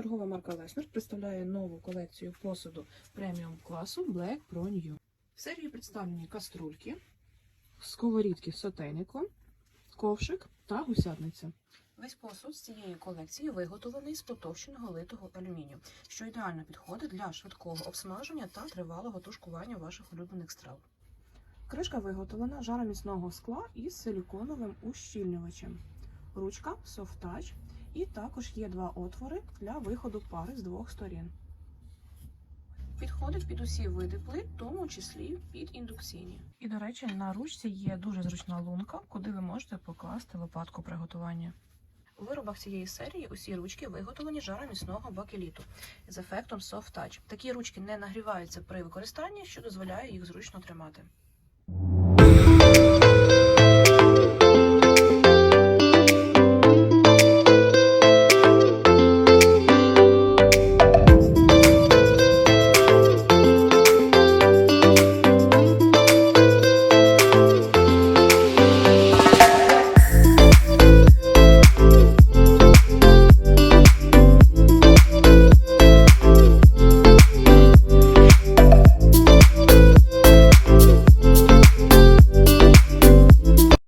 Торгова марка Леснер представляє нову колекцію посуду преміум класу Black Pro New. В серії представлені каструльки, сковорідки з сотейником, ковшик та гусятниця. Весь посуд з цієї колекції виготовлений з потовщеного литого алюмінію, що ідеально підходить для швидкого обсмаження та тривалого тушкування ваших улюблених страв. Кришка виготовлена жароміцного скла із силіконовим ущільнювачем. Ручка Soft Touch і також є два отвори для виходу пари з двох сторін. Підходить під усі види плит, в тому числі під індукційні. І, до речі, на ручці є дуже зручна лунка, куди ви можете покласти лопатку приготування. У виробах цієї серії усі ручки виготовлені жароміцного бакеліту з ефектом Soft Touch. Такі ручки не нагріваються при використанні, що дозволяє їх зручно тримати.